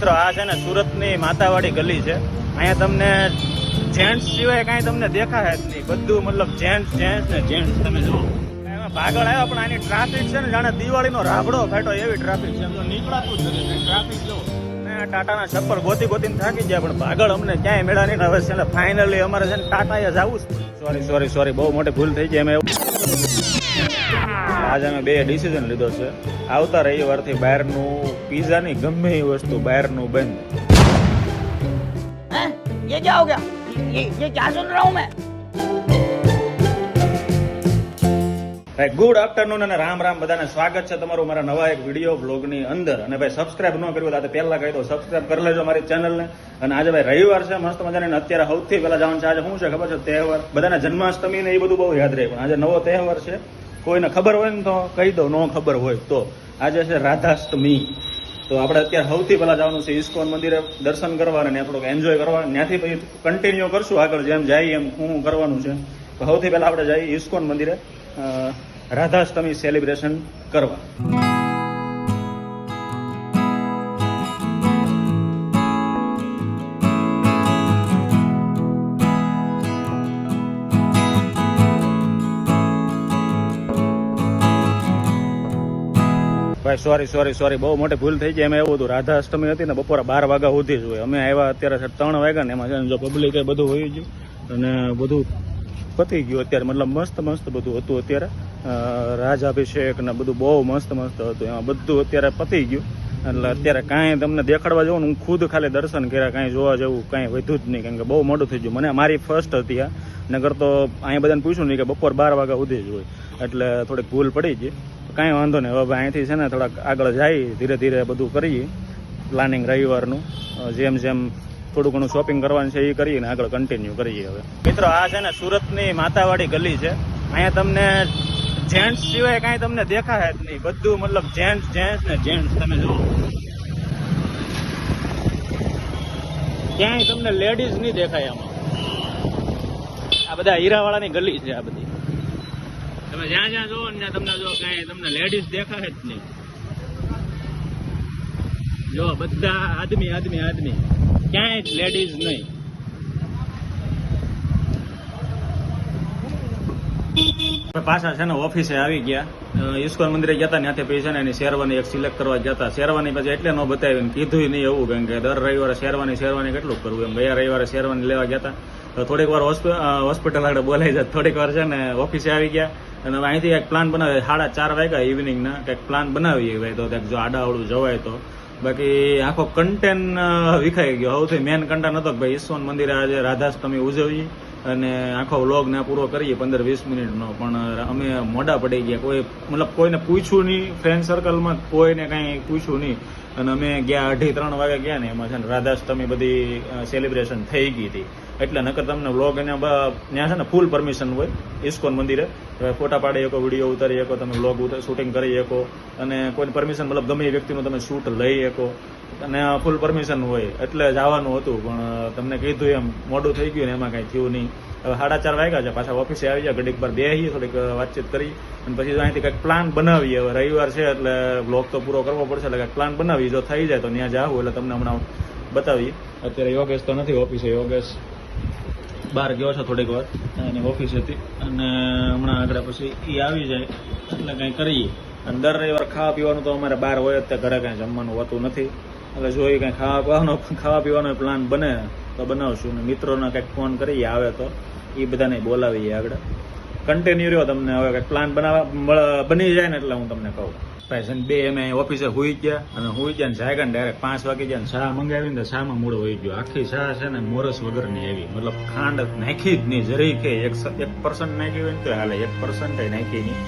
મિત્રો, આ છે ને સુરતની માતાવાડી ગલી છે. અહીંયા તમને જેન્ટ્સ સિવાય કાંઈ તમને દેખાય જ નહીં. બધું મતલબ જેન્ટ્સ જેન્ટ્સ ને જેન્ટ્સ. તમે જુઓ. ભાગળ આવ્યો, પણ આની ટ્રાફિક છે ને જાણે દિવાળીનો રાબડો ફેટો એવી ટ્રાફિક છે. એમનો નીકળાતું જ નથી. ટ્રાફિક જો ટાટાના છપ્પર ગોતી ગોતીને થાકી ગયા, પણ ભાગળ અમને ક્યાંય મેળા નહીં. હવે છે ફાઇનલી અમારે છે ને ટાટાએ જ સોરી સોરી સોરી બહુ મોટી ભૂલ થઈ ગઈ. અમે આજે અમે બે ડિસિઝન લીધો છે. આવતા રવિવારથી બહારનું પીઝાની ગમે એ વસ્તુ બહારનું બંધ हैं? ये क्या हो गया ये ये क्या सुन रहा हूँ मैं ભાઈ ગુડ આફ્ટરનૂન અને રામ રામ બધાને સ્વાગત છે તમારું મારા નવા એક વિડીયો બ્લોગની અંદર અને ભાઈ સબસ્ક્રાઇબ ન કર્યું તો પહેલા કહી દો સબસ્ક્રાઇબ કરી લેજો મારી ચેનલને અને આજે ભાઈ રવિવાર છે મસ્ત મજાની અને અત્યારે સૌથી પહેલા જવાનું છે આજે શું છે ખબર છે તહેવાર બધાને જન્માષ્ટમી ને એ બધું બહુ યાદ રહે પણ આજે નવો તહેવાર છે કોઈને ખબર હોય ને તો કહી દો ન ખબર હોય તો આજે છે રાધાષ્ટમી તો આપણે અત્યારે સૌથી પહેલા જવાનું છે ઇસ્કોન મંદિરે દર્શન કરવા અને આપણો એન્જોય કરવા. ત્યાંથી પછી કન્ટિન્યુ કરશું આગળ જેમ જઈએ એમ શું કરવાનું છે. તો સૌથી પહેલા આપણે જઈએ ઇસ્કોન મંદિરે રાધાષ્ટમી સેલિબ્રેશન કરવા. ભાઈ સોરી સોરી સોરી બહુ મોટી ભૂલ થઈ ગઈ. એમાં એવું હતું રાધા અષ્ટમી હતી ને બપોરે બાર વાગ્યા સુધી જ હોય. અમે આવ્યા અત્યારે ત્રણ વાગ્યા ને એમાં જો પબ્લિક બધું હોય ગયું અને બધું પતી ગયું અત્યારે. મતલબ મસ્ત મસ્ત બધું હતું અત્યારે. રાજ રાજાભિષેક ને બધું બહુ મસ્ત મસ્ત હતું. એમાં બધું અત્યારે પતી ગયું. એટલે અત્યારે કાંઈ તમને દેખાડવા જવું હું ખુદ ખાલી દર્શન કર્યા, કાંઈ જોવા જેવું કાંઈ વધ્યું જ નહીં, કારણ કે બહુ મોડું થઈ ગયું. મને મારી ફર્સ્ટ હતી આ. નગર તો અહીંયા બધાને પૂછ્યું નહીં કે બપોર બાર વાગ્યા સુધી જ હોય. એટલે થોડીક ભૂલ પડી ગઈ. કાંઈ વાંધો નહીં. હવે અહીંથી છે ને થોડાક આગળ જઈ ધીરે ધીરે બધું કરીએ. પ્લાનિંગ રવિવારનું. જેમ જેમ થોડું ઘણું શોપિંગ કરવાનું છે એ કરીએ ને આગળ કન્ટિન્યુ કરીએ હવે. મિત્રો, આ છે ને સુરતની માતાવાડી ગલી છે. અહીંયા તમને જેન્ટ્સ સિવાય કાંઈ તમને દેખાય જ નહીં. બધું મતલબ જેન્ટ્સ જેન્ટ્સ ને જેન્ટ્સ તમે જુઓ. ક્યાંય તમને લેડીઝ નહીં દેખાય આમાં. આ બધા હીરાવાળાની ગલી છે આ બધી. તમે જ્યાં જ્યાં જોવો ને તમને જો કઈ તમને લેડીઝ દેખાય જ નહીં. જો બધા આદમી આદમી આદમી. ક્યાંય લેડીઝ નહીં. પાછા છે ને ઓફિસે આવી ગયા. ઈસ્કોન મંદિરે ગયા હતા ત્યાંથી પછી છે ને એની શેરવાની એક સિલેક્ટ કરવા ગયા હતા. શેરવાની પછી એટલે ન બતાવી ને કીધું નહીં એવું કેમ કે દર રવિવારે શેરવાની શેરવાની કેટલું કરવું એમ. ગયા રવિવારે શેરવાની લેવા ગયા હતા. તો થોડીક વાર હોસ્પિ- હોસ્પિટલ આગળ બોલાઈ જાય. થોડીક વાર છે ને ઓફિસે આવી ગયા. અને હવે અહીંથી એક પ્લાન બનાવ્યો સાડા ચાર વાગ્યા ઇવનિંગના કંઈક પ્લાન બનાવીએ ભાઈ. તો કંઈક જો આડાવડું જવાય તો. બાકી આખો કન્ટેન વિખાઈ ગયો. સૌથી મેન કન્ટેન હતો કે ભાઈ ઈશ્વન મંદિરે આજે રાધાષ્ટમી ઉજવીએ અને આખો વ્લોગ ને પૂરો કરીએ પંદર વીસ મિનિટનો. પણ અમે મોડા પડી ગયા. કોઈ, મતલબ કોઈને પૂછ્યું નહીં ફ્રેન્ડ સર્કલમાં કોઈને કાંઈ પૂછ્યું નહીં. અને અમે ગયા અઢી, ત્રણ વાગે ગયા ને, એમાં છે ને રાધાષ્ટમી બધી સેલિબ્રેશન થઈ ગઈ હતી. એટલે નકર તમને વ્લોગ એને ત્યાં છે ને ફૂલ પરમિશન હોય, ઇસ્કોન મંદિરે. ફોટા પાડી શકો વીડિયો ઉતારી શકો, તમે વ્લોગ શૂટિંગ કરી શકો. અને કોઈની પરમિશન મતલબ ગમે એ વ્યક્તિનું તમે શૂટ લઈ શકો. અને ફૂલ પરમિશન હોય, એટલે જવાનું હતું, પણ તમને કીધું એમ, મોડું થઈ ગયું ને એમાં કાંઈ થયું નહીં. હવે સાડા ચાર વાગ્યા છે, પાછા ઓફિસે આવી જાય ઘડીક પર બેસીએ થોડીક વાતચીત કરી. અને પછી અહીંથી કંઈક પ્લાન બનાવીએ. હવે રવિવાર છે, એટલે બ્લોગ તો પૂરો કરવો પડશે, એટલે કંઈક પ્લાન બનાવી જો થઈ જાય તો ત્યાં જાવું એટલે તમને હમણાં બતાવીએ. અત્યારે યોગેશ તો નથી ઓફિસે યોગેશ. બહાર ગયો છે થોડીક વાર, એની ઓફિસ હતી. અને હમણાં આગળ પછી એ આવી જાય, એટલે કંઈ કરીએ. અને દર રવિવાર ખાવા પીવાનું તો અમારે બહાર હોય જ, તે ઘરે કાંઈ જમવાનું હોતું નથી. એટલે જો એ કંઈ ખાવા પીવાનો ખાવા પીવાનો પ્લાન બને તો બનાવશું. અને મિત્રોને કંઈક ફોન કરીએ, આવે તો એ બધાને બોલાવીએ આગળ. કન્ટિન્યુ રહ્યો તમને, હવે કંઈક પ્લાન બનાવવા બની જાય ને એટલે હું તમને કહું. ને બે એમ ઓફિસે હોઈ ગયા અને હોઈ ગયા ને જાગ્યા ડાયરેક્ટ પાંચ વાગે ગયા ને મંગાવી ને ચામાં મૂળ હોઈ ગયો. આખી ચા છે ને મોરસ વગરની આવી. મતલબ ખાંડ નાખી જ નહીં, જરી કે એક એક પર્સન્ટ નાખી હોય ને તો હાલે. એક પર્સન્ટ નાખી નહીં.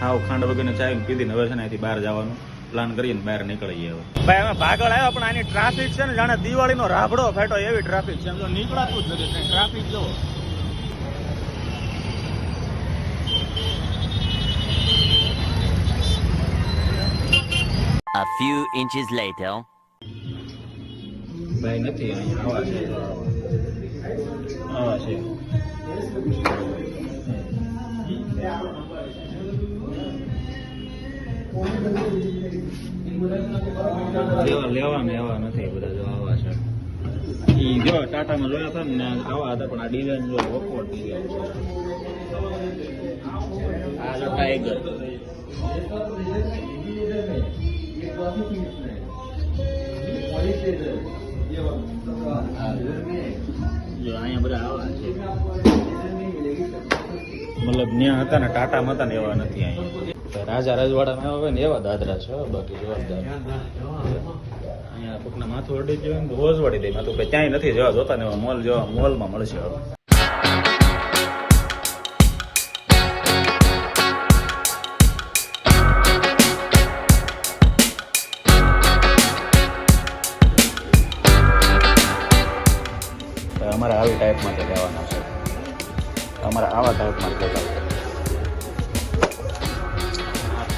હાવ ખાંડ વગરની ચા પીધી ને હવે છે ને અહીંથી બહાર જવાનું. પ્લાન કરીને બહાર નીકળીએ હવે. ભાઈ અમે ભાગળ આવ્યા, પણ આની ટ્રાફિક છે ને જાણે દિવાળીનો રાબડો ફેટો એવી ટ્રાફિક છે. તો નીકળાતું જ નથી. ટ્રાફિક જો few inches later. ભાઈ નથી અહીંયા આવા છે આવા છે લેવા લેવા ને એવા નથી બધા જો આવા છે ઈ જો ટાટામાં જોયા હતા ને આવા હતા પણ આ ડિઝાઇન જો ઓકવર્ડ ડિઝાઇન છે આ જો ટાઈગર મતલબ ત્યાં હતા ને ટાટામાં હતા ને એવા નથી અહીંયા. રાજા રજવાડામાં એવા હોય ને એવા દાદરા છે બાકી જવાબદાર અહીંયા કોકના માથું અડી ગયું હોજ વળી દે. માથું કઈ ક્યાંય નથી જવા જોતા ને એવા મોલ જેવા મોલમાં મળશે હવે.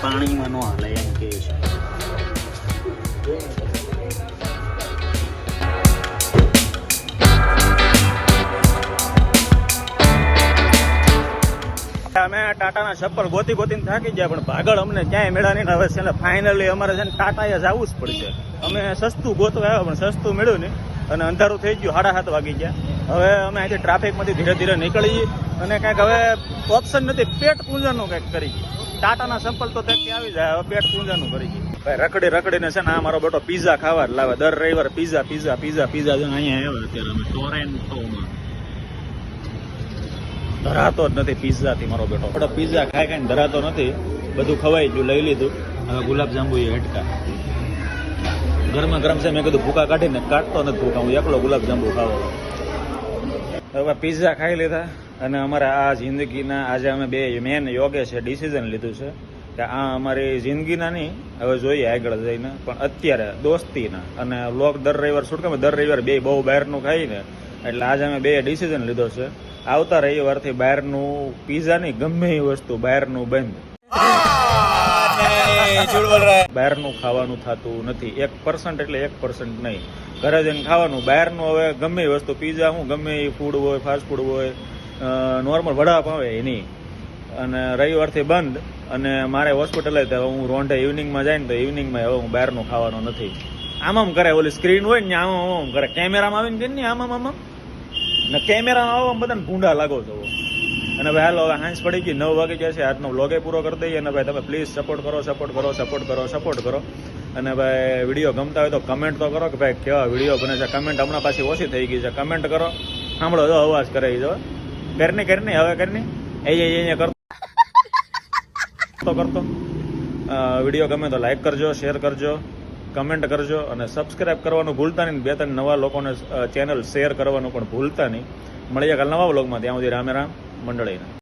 પાણીમાં ન હાલે એમ કે છે. અમે ટાટાના ચપ્પલ ગોતી ગોતીને થાકી ગયા, પણ ભાગળ અમને ક્યાંય મેળા નહીં આવે છે ને ફાઇનલી અમારે છે ને ટાટાએ જવું જ પડશે. અમે સસ્તું ગોતવા આવ્યા, પણ સસ્તું મેળ્યું નહીં. અને અંધારું થઈ ગયું, સાડા સાત વાગી ગયા. હવે અમે અહીંથી ટ્રાફિકમાંથી ધીરે ધીરે નીકળીએ અને કંઈક હવે ઓપ્શન નથી, પેટ પૂંજાનું કંઈક કરી ટાટાના સંપલ તો ત્યાંથી આવી જાય, હવે પેટ પૂંજાનું કરી ભાઈ, રખડી રખડીને છે ને આ મારો બેટો પીઝા ખાવા જ લાવે. દર રવિવાર પીઝા પીઝા પીઝા પીઝા જો અહીંયા આવ્યો અત્યારે અમે ટોરેન્ટોમાં ધરાતો જ નથી pizza થી મારો બેટો. બેટો પીઝા ખાઈ ખાઈને ધરાતો નથી. બધું ખવાઈ ગયું, લઈ લીધું. હવે ગુલાબજાંબુ એ હટકા. ગરમા ગરમ છે, મેં કીધું ભૂકા કાઢીને કાઢતો નથી ભૂકા હું એકલો ગુલાબજાંબુ ખાવો હવે પીઝા ખાઈ લીધા અને અમારા આ જિંદગીના, આજે અમે બે મેન યોગે છે ડિસિઝન લીધું છે કે આ અમારી જિંદગીના નહીં, હવે જોઈએ આગળ જઈને. પણ અત્યારે દોસ્તીના અને લોક દર રવિવાર શું કે દર રવિવાર બે બહુ બહારનું ખાઈને. એટલે આજે અમે બે ડિસિઝન લીધો છે. આવતા રવિવારથી બહારનું પીઝા ગમે એ વસ્તુ બહારનું બંધ. બહારનું ખાવાનું થતું નથી. એક પર્સન્ટ એટલે એક પર્સન્ટ નહીં. ઘરે જઈને ખાવાનું. બહારનું હવે ગમે વસ્તુ પીઝા હું, ગમે એ ફૂડ હોય ફાસ્ટ ફૂડ હોય નોર્મલ વડાપાવ હોય એ નહીં. અને રવિવારથી બંધ. અને મારે હોસ્પિટલે તો હું રોંઢે ઇવનિંગમાં જાય ને તો ઇવનિંગમાં હવે હું બહારનું ખાવાનું નથી. આમ આમ કરે ઓલી સ્ક્રીન હોય ને આમ આમ કરે. કેમેરામાં આવીને કે ને આમ આમ આમ આમ? ને કેમેરામાં આવો બધાને ભૂંડા લાગો છો. અને ભાઈ હાલો હવે હાંસ પડી ગઈ, નવ વાગે છે. આજનો વ્લોગે પૂરો કરી દઈએ અને ભાઈ તમે પ્લીઝ સપોર્ટ કરો સપોર્ટ કરો સપોર્ટ કરો સપોર્ટ કરો. અને ભાઈ વીડિયો ગમતા હોય તો કમેન્ટ તો કરો કે ભાઈ કેવા વીડિયો બને છે. કમેન્ટ હમણાં પાછી ઓછી થઈ ગઈ છે. કમેન્ટ કરો. સાંભળો જો અવાજ કરે જો. કરની કરની હવે કરની એ અહીંયા કરતો. કરતો વીડિયો ગમે તો લાઇક કરજો શેર કરજો કમેન્ટ કરજો અને સબસ્ક્રાઇબ કરવાનું ભૂલતા નહીં. બે, ત્રણ નવા લોકોને ચેનલ શેર કરવાનું પણ ભૂલતા નહીં. મળીએ કાલ નવા બ્લોગમાં ત્યાં સુધી રામે રામ. मंडळीनं